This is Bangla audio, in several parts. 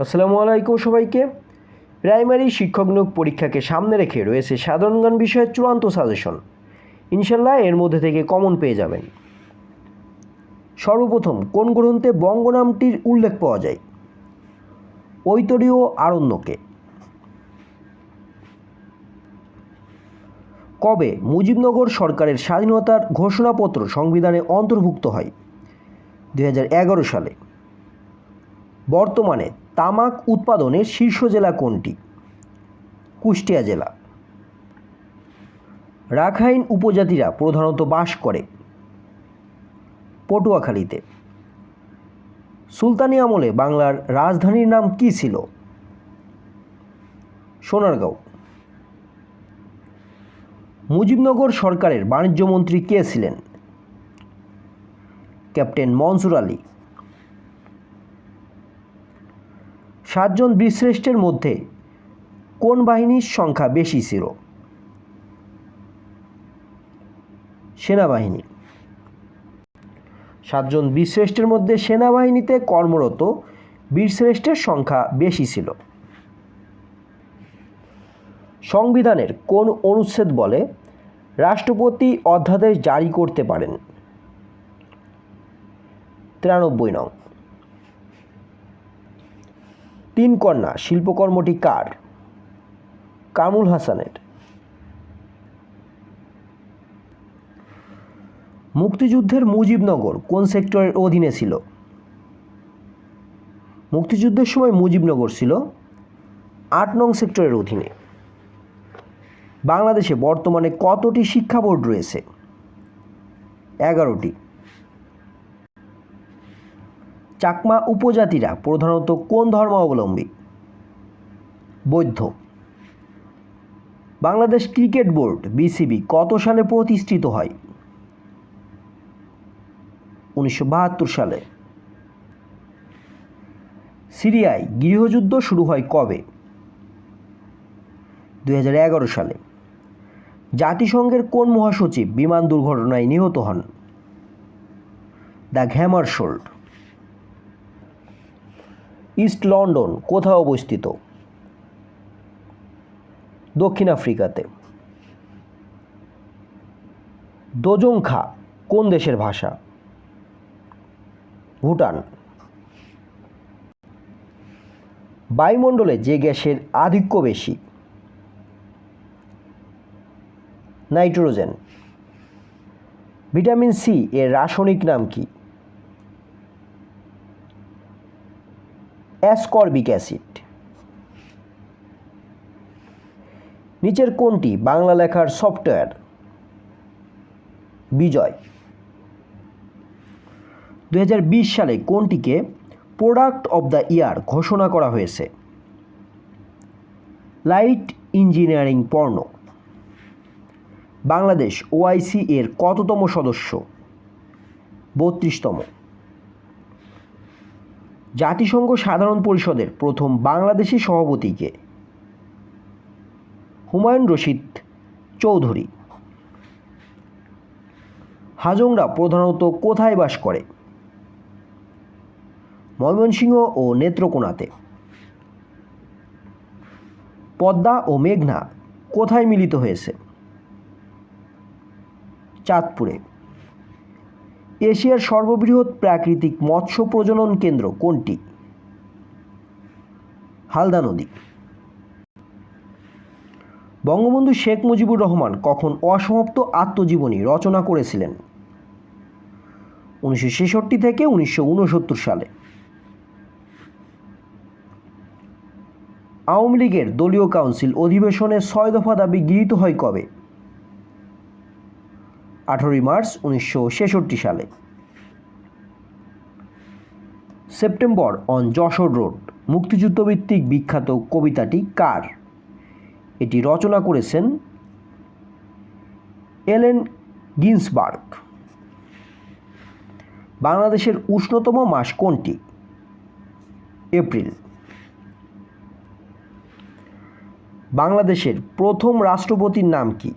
আসসালামু আলাইকুম সবাইকে। প্রাইমারি শিক্ষক নিয়োগ পরীক্ষাকে সামনে রেখে রয়েছে সাধারণ জ্ঞান বিষয়ের চূড়ান্ত সাজেশন। ইনশাল্লাহ এর মধ্যে থেকে কমন পেয়ে যাবেন। সর্বপ্রথম, কোন গ্রন্থে বঙ্গ নামটির উল্লেখ পাওয়া যায়? ঐতরীয় আরণ্যকে। কবে মুজিবনগর সরকারের স্বাধীনতার ঘোষণাপত্র সংবিধানে অন্তর্ভুক্ত হয়? দু হাজার এগারো সালে। বর্তমানে তামাক উৎপাদনের শীর্ষ জেলা কোনটি? কুষ্টিয়া জেলা। রাখাইন উপজাতিরা প্রধানত বাস করে পটুয়াখালীতে। সুলতানি আমলে বাংলার রাজধানীর নাম কী ছিল? সোনারগাঁও। মুজিবনগর সরকারের বাণিজ্যমন্ত্রী কে ছিলেন? ক্যাপ্টেন মনসুর আলী। সাতজন বীরশ্রেষ্ঠের মধ্যে কোন বাহিনীর সংখ্যা বেশি ছিল? সেনাবাহিনী। সাতজন বীরশ্রেষ্ঠের মধ্যে সেনাবাহিনীতে কর্মরত বীরশ্রেষ্ঠের সংখ্যা বেশি ছিল। সংবিধানের কোন অনুচ্ছেদ বলে রাষ্ট্রপতি অধ্যাদেশ জারি করতে পারেন? তিরানব্বই নং। তিন কন্যা, শিল্পকর্মটি কার? কামুল হাসানের। মুক্তিযুদ্ধের মুজিবনগর কোন সেক্টরের অধীনে ছিল? মুক্তিযুদ্ধের সময় মুজিবনগর ছিল আট নং সেক্টরের অধীনে। বাংলাদেশে বর্তমানে কতটি শিক্ষা বোর্ড রয়েছে? এগারোটি। চাকমা উপজাতিরা প্রধানত কোন ধর্মাবলম্বী? বৌদ্ধ। বাংলাদেশ ক্রিকেট বোর্ড, বিসিবি, কত সালে প্রতিষ্ঠিত হয়? উনিশশো বাহাত্তর সালে। সিরিয়ায় গৃহযুদ্ধ শুরু হয় কবে? দুই হাজার এগারো সালে। জাতিসংঘের কোন মহাসচিব বিমান দুর্ঘটনায় নিহত হন? দ্য ঘ্যামারশোল্ড। ইস্ট লন্ডন কোথায় অবস্থিত? দক্ষিণ আফ্রিকাতে। দোজংখা কোন দেশের ভাষা? ভুটান। বায়ুমণ্ডলে যে গ্যাসের আধিক্য বেশি, নাইট্রোজেন। ভিটামিন সি এর রাসায়নিক নাম কি? Ascorbic acid. নিচের কোনটি? বাংলা লেখার সফটওয়্যার। বিজয়। দু হাজার বিশ সালে কোনটিকে প্রোডাক্ট অব দ্য ইয়ার ঘোষণা করা হয়েছে? লাইট ইঞ্জিনিয়ারিং পর্ণ। বাংলাদেশ ওআইসি এর কততম সদস্য? বত্রিশতম। জাতিসংঘ সাধারণ পরিষদের প্রথম বাংলাদেশি সভাপতিকে। হুমায়ুন রশিদ চৌধুরী। হাজংরা প্রধানত কোথায় বাস করে? ময়মনসিংহ ও নেত্রকোনাতে। পদ্মা ও মেঘনা কোথায় মিলিত হয়েছে? চাঁদপুরে। এশিয়ার সর্ববৃহৎ প্রাকৃতিক মৎস্য প্রজনন কেন্দ্র কোনটি? হালদা নদী। বঙ্গবন্ধু শেখ মুজিবুর রহমান কখন অসমাপ্ত আত্মজীবনী রচনা করেছিলেন? উনিশশো ছেষট্টি থেকে উনিশশো উনসত্তর সালে। আওয়ামী লীগের দলীয় কাউন্সিল অধিবেশনে ছয় দফা দাবি গৃহীত হয় কবে? আঠারোই মার্চ উনিশশো ছেষট্টি সালে। সেপ্টেম্বর অন যশোর রোড, মুক্তিযুদ্ধভিত্তিক বিখ্যাত কবিতাটি কার? এটি রচনা করেছেন এলেন গিন্সবার্গ। বাংলাদেশের উষ্ণতম মাস কোনটি? এপ্রিল। বাংলাদেশের প্রথম রাষ্ট্রপতির নাম কি?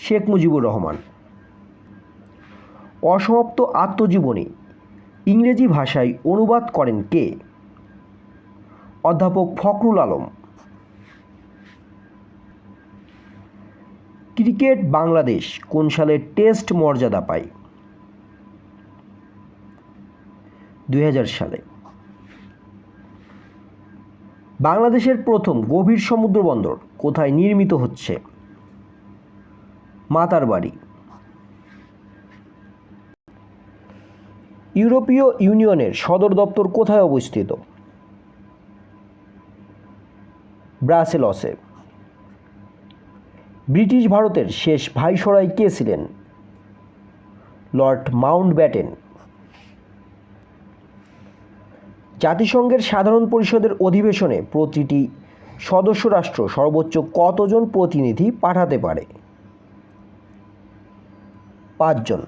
শেখ মুজিবুর রহমান। অসমাপ্ত আত্মজীবনী, ইংরেজি ভাষায় অনুবাদ করেন কে? অধ্যাপক ফখরুল আলম। ক্রিকেট বাংলাদেশ কোন সালে টেস্ট মর্যাদা পায়? দু হাজার সালে। বাংলাদেশের প্রথম গভীর সমুদ্র বন্দর কোথায় নির্মিত হচ্ছে? মাতারবাড়ি ইউরোপীয় ইউনিয়নের সদর দপ্তর কোথায় অবস্থিত? ব্রাসেলসে। ব্রিটিশ ভারতের শেষ ভাইসরাই কে ছিলেন? লর্ড মাউন্ট ব্যাটেন জাতিসংঘের সাধারণ পরিষদের অধিবেশনে প্রতিটি সদস্য রাষ্ট্র সর্বোচ্চ কতজন প্রতিনিধি পাঠাতে পারে? পাঁচজন।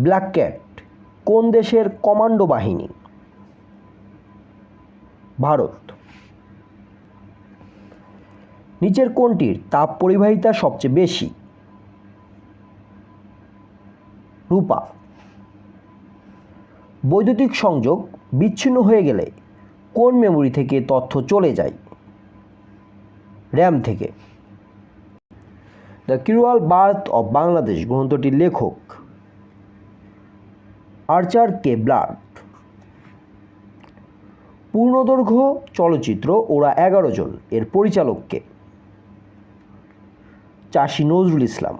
ব্ল্যাক ক্যাট, কোন দেশের কমান্ডো বাহিনী? ভারত। নিচের কোনটির তাপ পরিবাহিতা সবচেয়ে বেশি? রূপা। বৈদ্যুতিক সংযোগ বিচ্ছিন্ন হয়ে গেলে কোন মেমোরি থেকে তথ্য চলে যায়? র্যাম থেকে। The cruel birth of Bangladesh গ্রন্থটির লেখক আর্চার কে ব্লাড পূর্ণদৈর্ঘ্য চলচ্চিত্র ওরা এগারো জন, এর পরিচালককে। Chashi Nazrul Islam.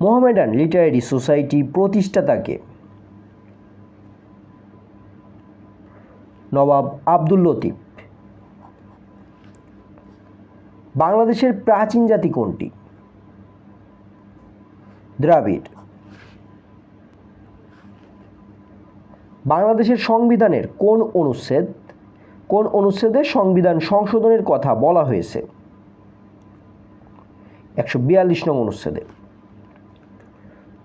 Mohammedan literary society প্রতিষ্ঠাতাকে। Nawab Abdul Latif. বাংলাদেশের প্রাচীন জাতি কোনটি? দ্রাবিড়। বাংলাদেশের সংবিধানের কোন অনুচ্ছেদ? কোন অনুচ্ছেদে সংবিধান সংশোধনের কথা বলা হয়েছে? একশো বিয়াল্লিশ নং অনুচ্ছেদে।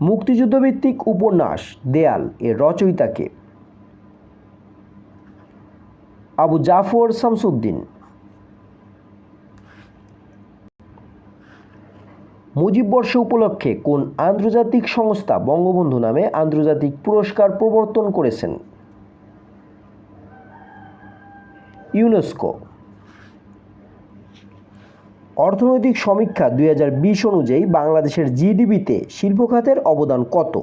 মুক্তিযুদ্ধভিত্তিক উপন্যাস দেয়াল এর রচয়িতাকে আবু জাফর শামসুদ্দিন। মুজিব বর্ষ উপলক্ষে কোন আন্তর্জাতিক সংস্থা বঙ্গবন্ধু নামে আন্তর্জাতিক পুরস্কার প্রবর্তন করেছেন? ইউনেস্কো। অর্থনৈতিক সমীক্ষা দু হাজার বিশ অনুযায়ী বাংলাদেশের জিডিপিতে শিল্প খাতের অবদান কত?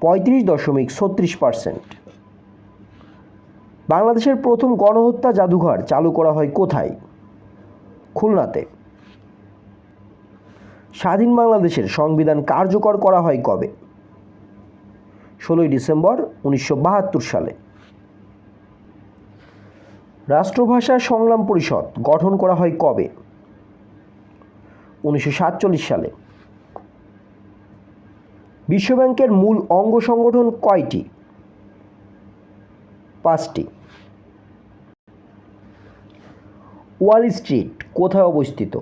পঁয়ত্রিশ দশমিক ছত্রিশ পার্সেন্ট। বাংলাদেশের প্রথম গণহত্যা জাদুঘর চালু করা হয় কোথায়? খুলনাতে। স্বাধীন বাংলাদেশের সংবিধান কার্যকর করা হয় কবে? ষোলোই ডিসেম্বর উনিশশো বাহাত্তর সালে। রাষ্ট্রভাষা সংগ্রাম পরিষদ গঠন করা হয় কবে? উনিশশো সাতচল্লিশ সালে। বিশ্বব্যাংকের মূল অঙ্গ সংগঠন কয়টি? পাঁচটি। ওয়াল স্ট্রিট কোথায় অবস্থিত?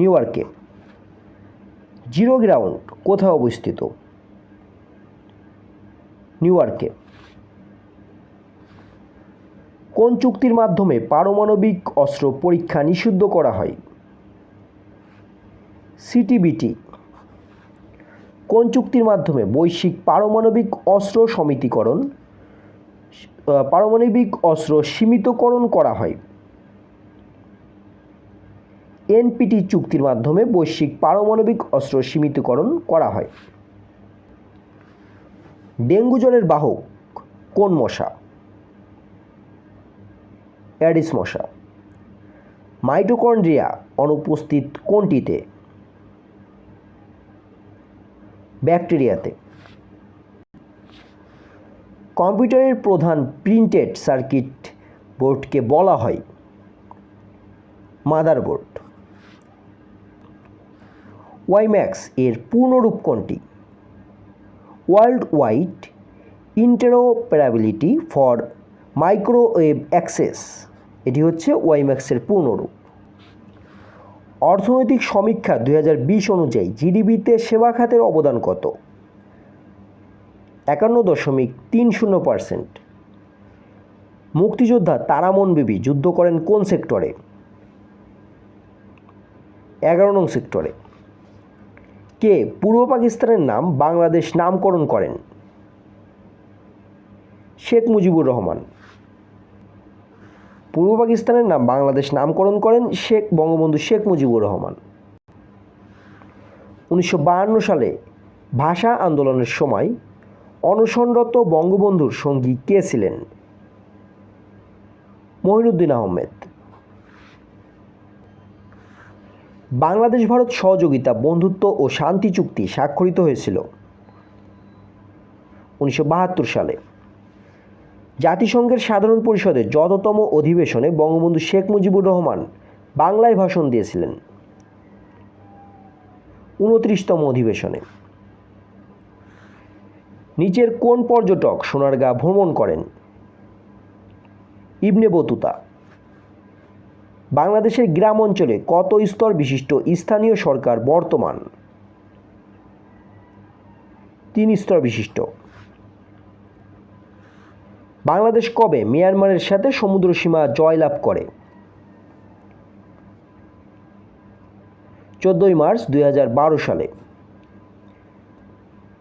নিউ ইয়র্কে জিরো গ্রাউন্ড কোথায় অবস্থিত? নিউ ইয়র্কে কোন চুক্তির মাধ্যমে পারমাণবিক অস্ত্র পরীক্ষা নিষিদ্ধ করা হয়? সিটিবিটি। কোন চুক্তির মাধ্যমে বৈশ্বিক পারমাণবিক অস্ত্র সমিতিকরণ পারমাণবিক অস্ত্র সীমিতকরণ করা হয়? এনপিটি চুক্তির মাধ্যমে বৈশ্বিক পারমাণবিক অস্ত্র সীমিতকরণ করা হয়। ডেঙ্গু জ্বরের বাহক, কোন মশা? অ্যাডিস মশা। মাইটোকন্ড্রিয়া অনুপস্থিত কোনটিতে? ব্যাকটেরিয়াতে। কম্পিউটারের প্রধান প্রিন্টেড সার্কিট বোর্ডকে বলা হয় মাদারবোর্ড। ওয়াইম্যাক্স এর পূর্ণরূপ কোনটি? World wide interoperability for microwave access এটি হচ্ছে ওয়াইম্যাক্সের পূর্ণরূপ। অর্থনৈতিক সমীক্ষা দু হাজার বিশ অনুযায়ী জিডিপিতে সেবা খাতের অবদান কত? একান্ন দশমিক তিন শূন্য পার্সেন্ট মুক্তিযোদ্ধা তারামন বিবি যুদ্ধ করেন কোন সেক্টরে? এগারো নং সেক্টরে। কে পূর্ব পাকিস্তানের নাম বাংলাদেশ নামকরণ করেন? শেখ মুজিবুর রহমান। পূর্ব পাকিস্তানের নাম বাংলাদেশ নামকরণ করেন শেখ, বঙ্গবন্ধু শেখ মুজিবুর রহমান। উনিশশো সালে ভাষা আন্দোলনের সময় অনশনরত বঙ্গবন্ধুর সঙ্গী কে ছিলেন? মহিনুদ্দিন আহমেদ। বাংলাদেশ ভারত সহযোগিতা, বন্ধুত্ব ও শান্তি চুক্তি স্বাক্ষরিত হয়েছিল উনিশশো বাহাত্তর সালে। জাতিসংঘের সাধারণ পরিষদের যততম অধিবেশনে বঙ্গবন্ধু শেখ মুজিবুর রহমান বাংলায় ভাষণ দিয়েছিলেন উনত্রিশতম অধিবেশনে। নিচের কোন পর্যটক সোনারগাঁ ভ্রমণ করেন? Ibn Battuta. বাংলাদেশের গ্রাম অঞ্চলে কত স্তর বিশিষ্ট স্থানীয় সরকার বর্তমান? তিন স্তর বিশিষ্ট। বাংলাদেশ কবে মিয়ানমারের সাথে সমুদ্র সীমা জয়লাভ করে? চোদ্দোই মার্চ দু হাজার বারো সালে।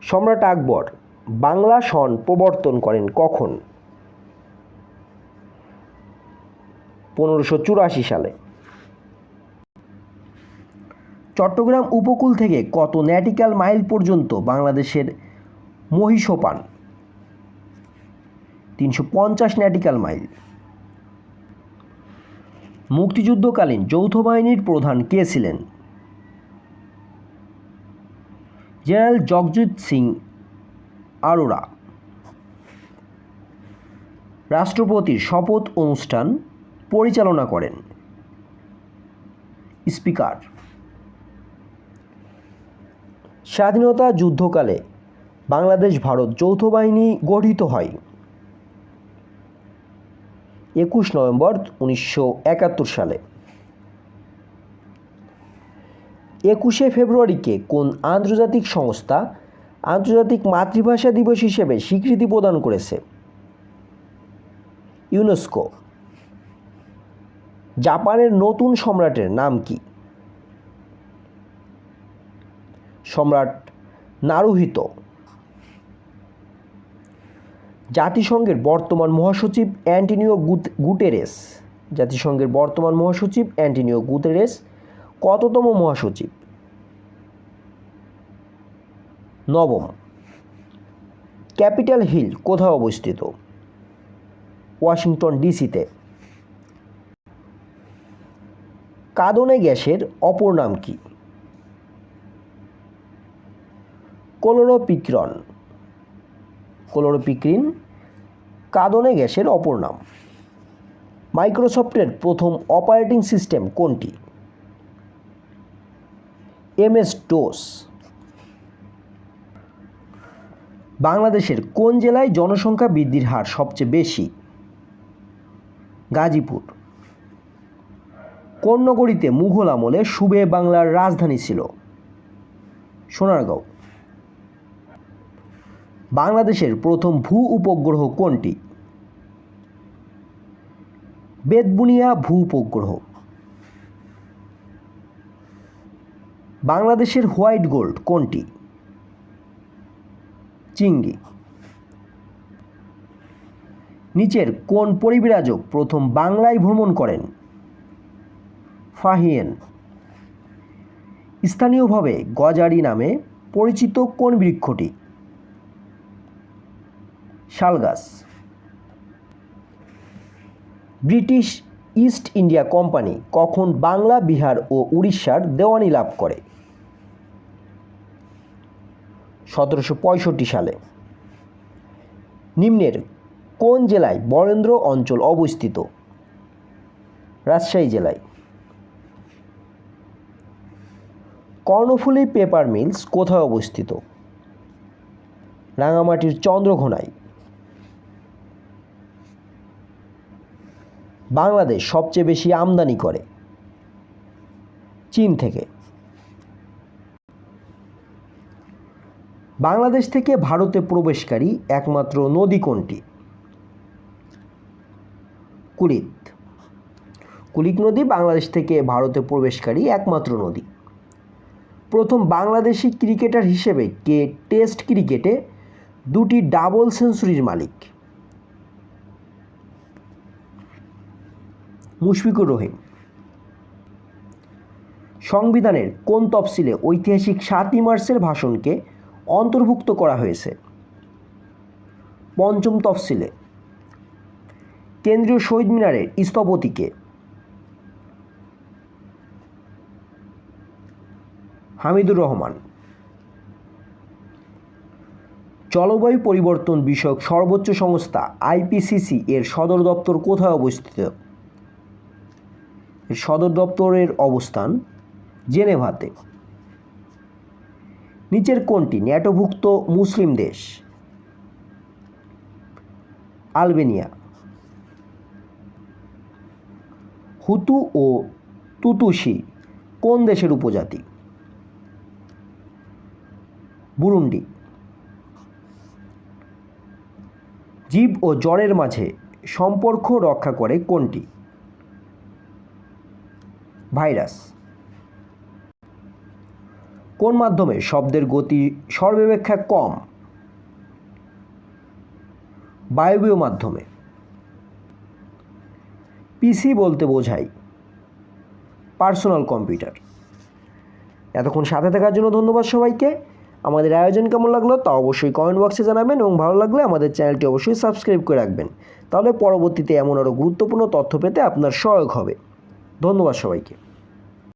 সম্রাট আকবর বাংলা সন প্রবর্তন করেন কখন? পনেরোশো চুরাশি সালে। চট্টগ্রাম উপকূল থেকে কত ন্যাটিক্যাল মাইল পর্যন্ত বাংলাদেশের মহিষোপান? তিনশো পঞ্চাশ ন্যাটিক্যাল মাইল। মুক্তিযুদ্ধকালীন যৌথ বাহিনীর প্রধান কে ছিলেন? জেনারেল জগজিৎ সিং আরোরা। রাষ্ট্রপতির শপথ অনুষ্ঠান পরিচালনা করেন। স্পিকার। স্বাধীনতা যুদ্ধকালে বাংলাদেশ ভারত যৌথ বাহিনী গঠিত হয়। একুশ নভেম্বর উনিশশো একাত্তর সালে। একুশে ফেব্রুয়ারিকে কোন আন্তর্জাতিক সংস্থা আন্তর্জাতিক মাতৃভাষা দিবস হিসেবে স্বীকৃতি প্রদান করেছে? ইউনেস্কো। জাপানের নতুন সম্রাটের নাম কি? সম্রাট নারুহিত। জাতিসংঘের বর্তমান মহাসচিব অ্যান্টনিও গুটেরেস জাতিসংঘের বর্তমান মহাসচিব অ্যান্টনিও গুটেরেস কততম মহাসচিব? নবম। ক্যাপিটাল হিল কোথায় অবস্থিত? ওয়াশিংটন ডিসিতে। কাদনে গ্যাসের অপর নাম কি? কোলোরোপিক্রন। কোলোরোপিক্রিন কাদনে গ্যাসের অপর নাম। মাইক্রোসফটের প্রথম অপারেটিং সিস্টেম কোনটি? এমএস ডোস বাংলাদেশের কোন জেলায় জনসংখ্যা বৃদ্ধির হার সবচেয়ে বেশি? গাজীপুর। কোন নগরীতে মুঘল আমলে সুবে বাংলার রাজধানী ছিল। সোনারগাঁও। বাংলাদেশের প্রথম ভূ উপগ্রহ কোনটি? বেদবুনিয়া ভূ উপগ্রহ। বাংলাদেশের হোয়াইট গোল্ড কোনটি? চিংড়ি। নিচের কোন পরিবিরাজক প্রথম বাংলায় ভ্রমণ করেন? ফাহিয়েন। স্থানীয়ভাবে গজারি নামে পরিচিত কোন বৃক্ষটি? শালগাছ। ব্রিটিশ ইস্ট ইন্ডিয়া কোম্পানি কখন বাংলা, বিহার ও উড়িষ্যার দেওয়ানি লাভ করে? সতেরোশো পঁয়ষট্টি সালে। নিম্নের কোন জেলায় বরেন্দ্র অঞ্চল অবস্থিত? রাজশাহী জেলায়। কর্ণফুলী পেপার মিলস কোথায় অবস্থিত? রাঙামাটির চন্দ্রঘোনায় বাংলাদেশ সবচেয়ে বেশি আমদানি করে। চীন থেকে। বাংলাদেশ থেকে ভারতে প্রবেশকারী একমাত্র নদী কোনটি? কুড়িত। কুলিক নদী বাংলাদেশ থেকে ভারতে প্রবেশকারী একমাত্র নদী। প্রথম বাংলাদেশি ক্রিকেটার হিসেবে কে টেস্ট ক্রিকেটে দুটি ডাবল সেঞ্চুরির মালিক? মুশফিকুর রহিম। সংবিধানের কোন তফসিলে ঐতিহাসিক সাতই মার্চের ভাষণকে অন্তর্ভুক্ত করা হয়েছে? পঞ্চম তফসিলে, কেন্দ্রীয় শহীদ মিনারের স্থপতিকে হামিদুর রহমান। জলবায়ু পরিবর্তন বিষয়ক সর্বোচ্চ সংস্থা আইপিসিসি এর সদর দপ্তর কোথায় অবস্থিত? সদর দপ্তরের অবস্থান জেনেভাতে। নিচের কোনটি? ন্যাটোভুক্ত মুসলিম দেশ। আলবেনিয়া। হুতু ও তুতুসি কোন দেশের উপজাতি? বুরুন্ডি। জীব ও জ্বরের মাঝে সম্পর্ক রক্ষা করে কোনটি? ভাইরাস। কোন মাধ্যমে শব্দের গতি সর্বাপেক্ষা কম? বায়বীয় মাধ্যমে। পিসি বলতে বোঝায় পার্সোনাল কম্পিউটার। এতক্ষণ সাথে থাকার জন্য ধন্যবাদ সবাইকে। আমাদের আয়োজন কেমন লাগল তা অবশ্যই কমেন্ট বক্সে জানাবেন এবং ভালো লাগলে আমাদের চ্যানেলটি অবশ্যই সাবস্ক্রাইব করে রাখবেন। তাহলে পরবর্তীতে এমন আরও গুরুত্বপূর্ণ তথ্য পেতে আপনার সহায়ক হবে। ধন্যবাদ সবাইকে।